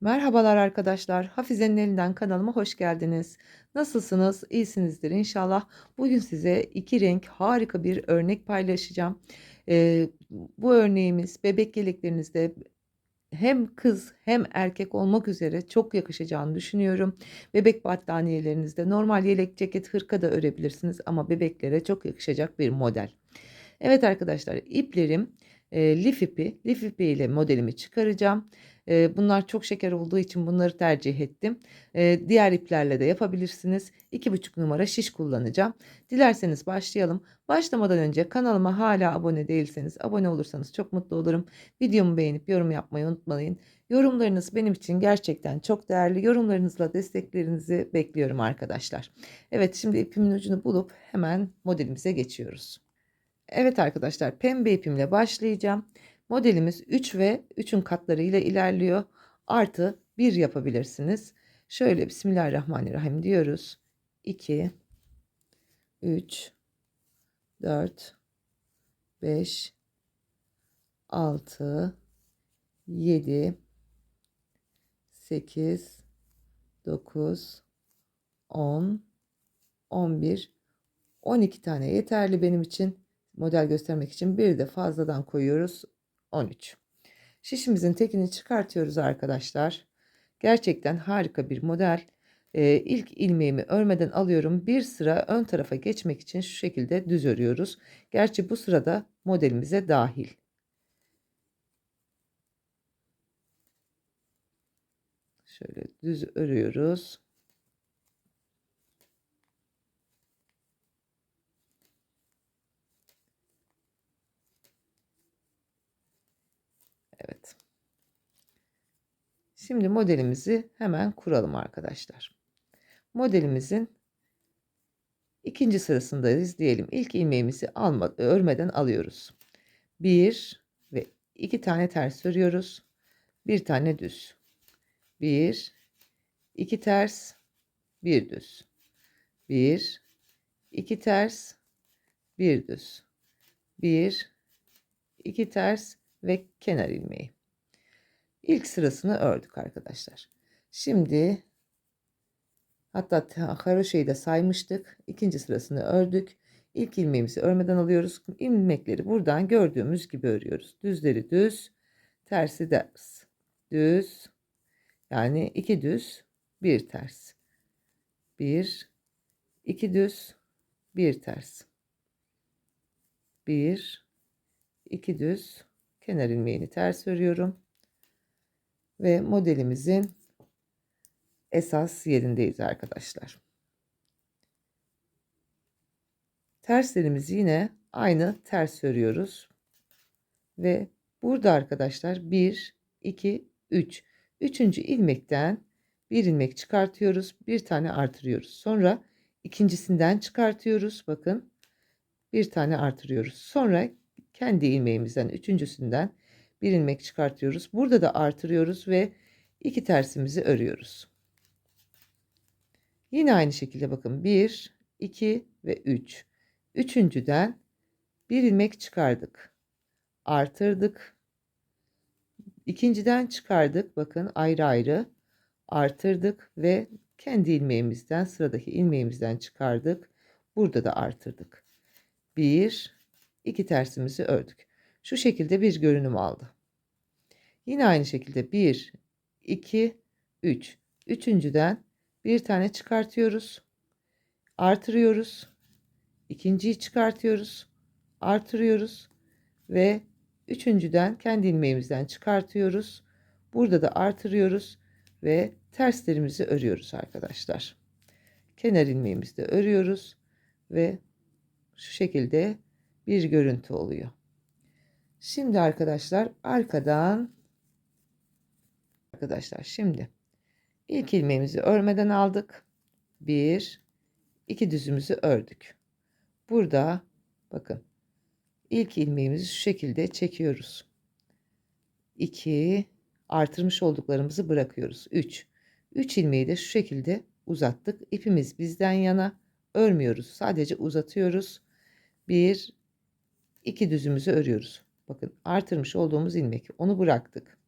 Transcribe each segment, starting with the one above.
Merhabalar arkadaşlar. Hafize'nin elinden kanalıma hoş geldiniz. Nasılsınız? İyisinizdir inşallah. Bugün size iki renk harika bir örnek paylaşacağım. Ee, bu örneğimiz bebek yeleklerinizde hem kız hem erkek olmak üzere çok yakışacağını düşünüyorum. Bebek battaniyelerinizde normal yelek, ceket, hırka da örebilirsiniz ama bebeklere çok yakışacak bir model. Evet arkadaşlar iplerim e, lif ipi. Lif ipi ile modelimi çıkaracağım. E, bunlar çok şeker olduğu için bunları tercih ettim. E, diğer iplerle de yapabilirsiniz. 2,5 numara şiş kullanacağım. Dilerseniz başlayalım. Başlamadan önce kanalıma hala abone değilseniz abone olursanız çok mutlu olurum. Videomu beğenip yorum yapmayı unutmayın. Yorumlarınız benim için gerçekten çok değerli. Yorumlarınızla desteklerinizi bekliyorum arkadaşlar. Evet şimdi ipimin ucunu bulup hemen modelimize geçiyoruz. Evet arkadaşlar pembe ipimle başlayacağım. Modelimiz 3 ve 3'ün katları ile ilerliyor. Artı 1 yapabilirsiniz. Şöyle Bismillahirrahmanirrahim diyoruz. 2 3 4 5 6 7 8 9 10 11 12 tane yeterli benim için model göstermek için bir de fazladan koyuyoruz 13. Şişimizin tekini çıkartıyoruz arkadaşlar. Gerçekten harika bir model. Ee, ilk ilmeğimi örmeden alıyorum. Bir sıra ön tarafa geçmek için şu şekilde düz örüyoruz. Gerçi bu sırada modelimize dahil. Şöyle düz örüyoruz. Evet. Şimdi modelimizi hemen kuralım arkadaşlar. Modelimizin ikinci sırasındayız diyelim. İlk ilmeğimizi alma, örmeden alıyoruz. Bir ve iki tane ters örüyoruz. Bir tane düz. Bir, iki ters, bir düz. Bir, iki ters, bir düz. Bir, iki ters, ve kenar ilmeği. İlk sırasını ördük arkadaşlar. Şimdi hatta haroşayı da saymıştık. İkinci sırasını ördük. İlk ilmeğimizi örmeden alıyoruz. İlmekleri buradan gördüğümüz gibi örüyoruz. Düzleri düz, tersi ters. Düz, yani iki düz, bir ters. Bir, iki düz, bir ters. Bir, iki düz, kenar ilmeğini ters örüyorum. Ve modelimizin esas yerindeyiz arkadaşlar. Terslerimizi yine aynı ters örüyoruz. Ve burada arkadaşlar 1, 2, 3. Üçüncü ilmekten bir ilmek çıkartıyoruz. Bir tane artırıyoruz. Sonra ikincisinden çıkartıyoruz. Bakın bir tane artırıyoruz. Sonra kendi ilmeğimizden üçüncüsünden bir ilmek çıkartıyoruz. Burada da artırıyoruz ve iki tersimizi örüyoruz. Yine aynı şekilde bakın 1, 2 ve 3. Üçüncüden bir ilmek çıkardık. Artırdık. İkinciden çıkardık. Bakın ayrı ayrı artırdık ve kendi ilmeğimizden sıradaki ilmeğimizden çıkardık. Burada da artırdık. 1 iki tersimizi ördük. Şu şekilde bir görünüm aldı. Yine aynı şekilde 1, 2, 3. Üçüncüden bir tane çıkartıyoruz. Artırıyoruz. İkinciyi çıkartıyoruz. Artırıyoruz. Ve üçüncüden kendi ilmeğimizden çıkartıyoruz. Burada da artırıyoruz. Ve terslerimizi örüyoruz arkadaşlar. Kenar ilmeğimizi de örüyoruz. Ve şu şekilde bir görüntü oluyor. Şimdi arkadaşlar arkadan arkadaşlar şimdi ilk ilmeğimizi örmeden aldık. Bir, iki düzümüzü ördük. Burada bakın ilk ilmeğimizi şu şekilde çekiyoruz. 2 artırmış olduklarımızı bırakıyoruz. 3. 3 ilmeği de şu şekilde uzattık. İpimiz bizden yana örmüyoruz. Sadece uzatıyoruz. 1 iki düzümüzü örüyoruz. Bakın artırmış olduğumuz ilmek. Onu bıraktık.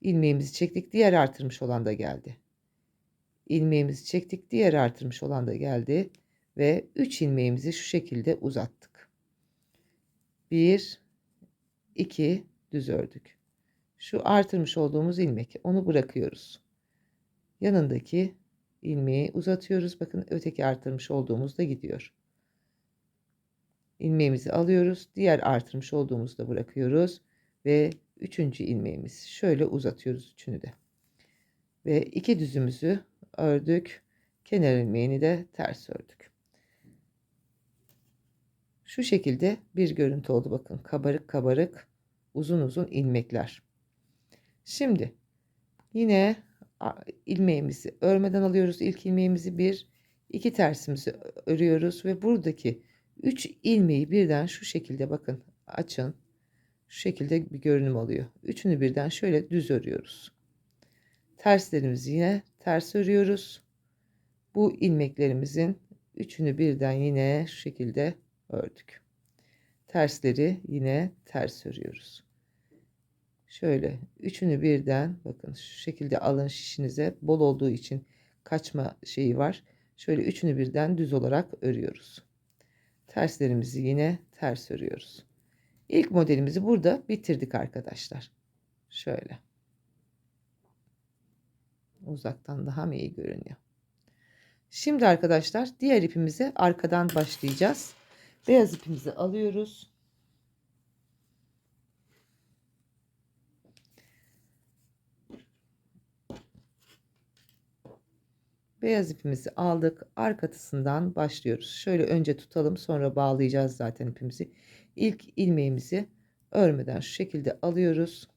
ilmeğimizi çektik. Diğer artırmış olan da geldi. İlmeğimizi çektik. Diğer artırmış olan da geldi. Ve 3 ilmeğimizi şu şekilde uzattık. 1 2 düz ördük. Şu artırmış olduğumuz ilmek onu bırakıyoruz. Yanındaki ilmeği uzatıyoruz. Bakın öteki artırmış olduğumuz da gidiyor. İlmeğimizi alıyoruz. Diğer artırmış olduğumuzu da bırakıyoruz ve üçüncü ilmeğimiz şöyle uzatıyoruz üçünü de. Ve iki düzümüzü ördük. Kenar ilmeğini de ters ördük. Şu şekilde bir görüntü oldu bakın. Kabarık kabarık uzun uzun ilmekler. Şimdi yine ilmeğimizi örmeden alıyoruz. İlk ilmeğimizi bir, iki tersimizi örüyoruz ve buradaki üç ilmeği birden şu şekilde bakın açın. Şu şekilde bir görünüm alıyor. Üçünü birden şöyle düz örüyoruz. Terslerimizi yine ters örüyoruz. Bu ilmeklerimizin üçünü birden yine şu şekilde ördük. Tersleri yine ters örüyoruz. Şöyle üçünü birden bakın şu şekilde alın şişinize bol olduğu için kaçma şeyi var. Şöyle üçünü birden düz olarak örüyoruz. Terslerimizi yine ters örüyoruz. İlk modelimizi burada bitirdik arkadaşlar. Şöyle. Uzaktan daha mı iyi görünüyor? Şimdi arkadaşlar diğer ipimize arkadan başlayacağız. Beyaz ipimizi alıyoruz. Beyaz ipimizi aldık. Arkasından başlıyoruz. Şöyle önce tutalım sonra bağlayacağız zaten ipimizi. İlk ilmeğimizi örmeden şu şekilde alıyoruz.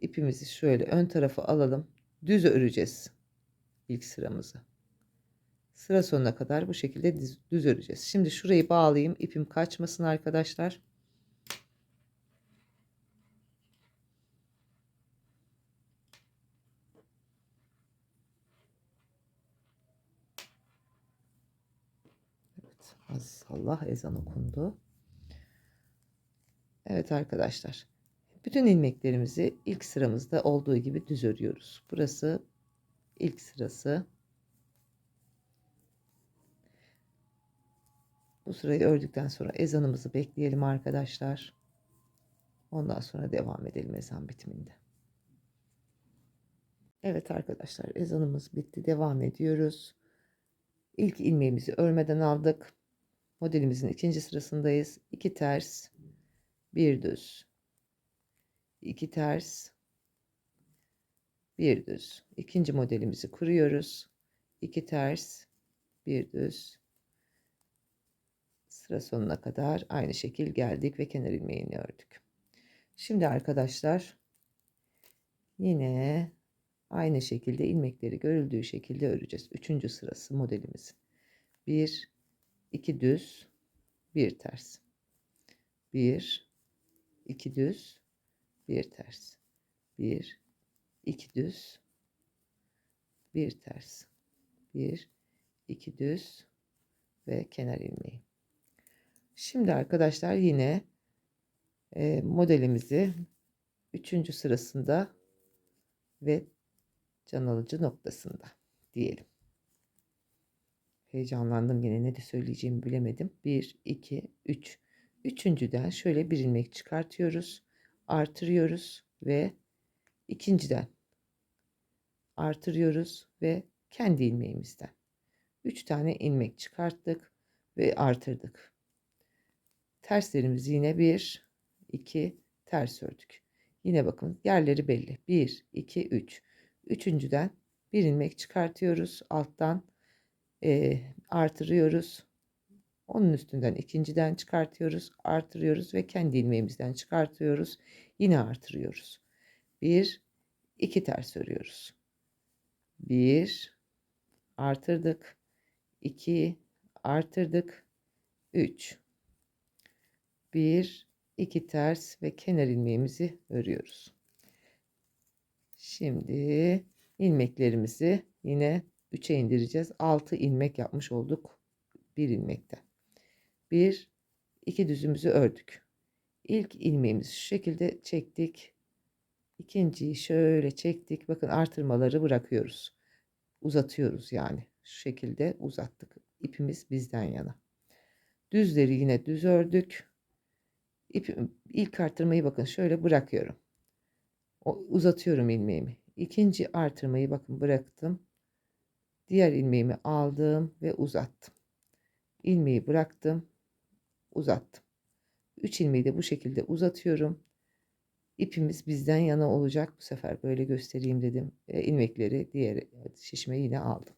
İpimizi şöyle ön tarafa alalım. Düz öreceğiz ilk sıramızı. Sıra sonuna kadar bu şekilde düz, düz öreceğiz. Şimdi şurayı bağlayayım. İpim kaçmasın arkadaşlar. Evet, Allah ezan okundu. Evet arkadaşlar. Bütün ilmeklerimizi ilk sıramızda olduğu gibi düz örüyoruz. Burası ilk sırası. Bu sırayı ördükten sonra ezanımızı bekleyelim arkadaşlar. Ondan sonra devam edelim ezan bitiminde. Evet arkadaşlar ezanımız bitti. Devam ediyoruz. İlk ilmeğimizi örmeden aldık. Modelimizin ikinci sırasındayız. 2 ters, bir düz, 2 ters, bir düz. İkinci modelimizi kuruyoruz. 2 ters, bir düz. Sıra sonuna kadar aynı şekil geldik ve kenar ilmeğini ördük. Şimdi arkadaşlar yine aynı şekilde ilmekleri görüldüğü şekilde öreceğiz. Üçüncü sırası modelimiz. Bir, iki düz, bir ters. Bir, iki düz, bir ters. Bir, iki düz, bir ters. Bir, iki düz ve kenar ilmeği. Şimdi arkadaşlar yine e, modelimizi üçüncü sırasında ve can alıcı noktasında diyelim. Heyecanlandım yine ne de söyleyeceğimi bilemedim. 1, 2, 3. Üçüncüden şöyle bir ilmek çıkartıyoruz. Artırıyoruz ve ikinciden artırıyoruz ve kendi ilmeğimizden. 3 tane ilmek çıkarttık ve artırdık. Terslerimizi yine 1, 2 ters ördük. Yine bakın yerleri belli. 1, 2, 3. Üçüncüden bir ilmek çıkartıyoruz. Alttan e, artırıyoruz. Onun üstünden ikinciden çıkartıyoruz, artırıyoruz ve kendi ilmeğimizden çıkartıyoruz. Yine artırıyoruz. Bir, iki ters örüyoruz. Bir, artırdık. iki, artırdık. Üç, bir, iki ters ve kenar ilmeğimizi örüyoruz. Şimdi ilmeklerimizi yine 3'e indireceğiz. 6 ilmek yapmış olduk bir ilmekten. Bir, iki düzümüzü ördük. İlk ilmeğimizi şu şekilde çektik. İkinciyi şöyle çektik. Bakın artırmaları bırakıyoruz. Uzatıyoruz yani. Şu şekilde uzattık. İpimiz bizden yana. Düzleri yine düz ördük. İp, ilk artırmayı bakın şöyle bırakıyorum. O, uzatıyorum ilmeğimi. İkinci artırmayı bakın bıraktım. Diğer ilmeğimi aldım ve uzattım. İlmeği bıraktım, uzattım. 3 ilmeği de bu şekilde uzatıyorum. İpimiz bizden yana olacak. Bu sefer böyle göstereyim dedim. E, ilmekleri diğer şişime yine aldım.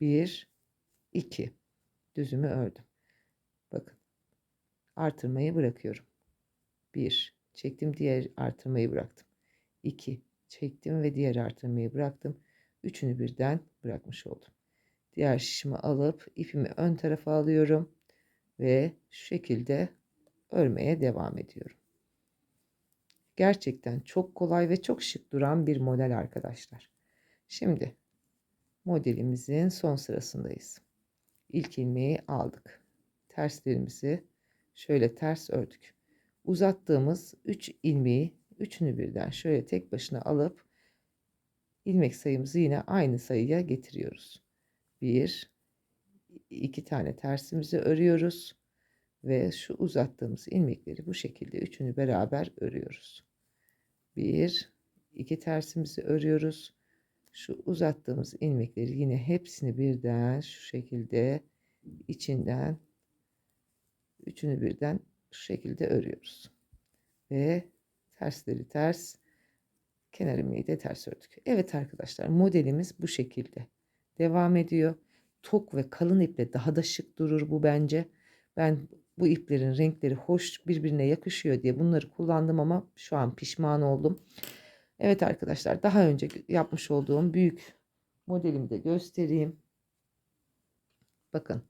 1 2 düzümü ördüm. Bakın. Artırmayı bırakıyorum. 1 çektim diğer artırmayı bıraktım. 2 çektim ve diğer artırmayı bıraktım. Üçünü birden bırakmış oldum. Diğer şişimi alıp ipimi ön tarafa alıyorum ve şu şekilde örmeye devam ediyorum. Gerçekten çok kolay ve çok şık duran bir model arkadaşlar. Şimdi modelimizin son sırasındayız. İlk ilmeği aldık. Terslerimizi şöyle ters ördük. Uzattığımız 3 ilmeği üçünü birden şöyle tek başına alıp ilmek sayımızı yine aynı sayıya getiriyoruz. 1 2 tane tersimizi örüyoruz ve şu uzattığımız ilmekleri bu şekilde üçünü beraber örüyoruz. 1 2 tersimizi örüyoruz. Şu uzattığımız ilmekleri yine hepsini birden şu şekilde içinden üçünü birden şu şekilde örüyoruz. Ve tersleri ters kenar ilmeği de ters ördük. Evet arkadaşlar modelimiz bu şekilde devam ediyor. Tok ve kalın iple daha da şık durur bu bence. Ben bu iplerin renkleri hoş birbirine yakışıyor diye bunları kullandım ama şu an pişman oldum. Evet arkadaşlar daha önce yapmış olduğum büyük modelimi de göstereyim. Bakın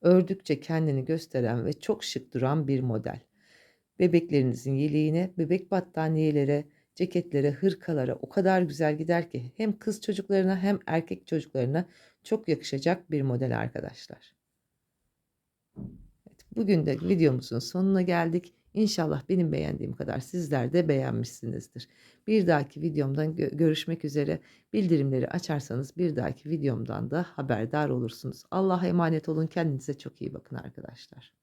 ördükçe kendini gösteren ve çok şık duran bir model. Bebeklerinizin yeleğine, bebek battaniyelere, ceketlere, hırkalara o kadar güzel gider ki hem kız çocuklarına hem erkek çocuklarına çok yakışacak bir model arkadaşlar. Evet, bugün de videomuzun sonuna geldik. İnşallah benim beğendiğim kadar sizler de beğenmişsinizdir. Bir dahaki videomdan gö görüşmek üzere. Bildirimleri açarsanız bir dahaki videomdan da haberdar olursunuz. Allah'a emanet olun. Kendinize çok iyi bakın arkadaşlar.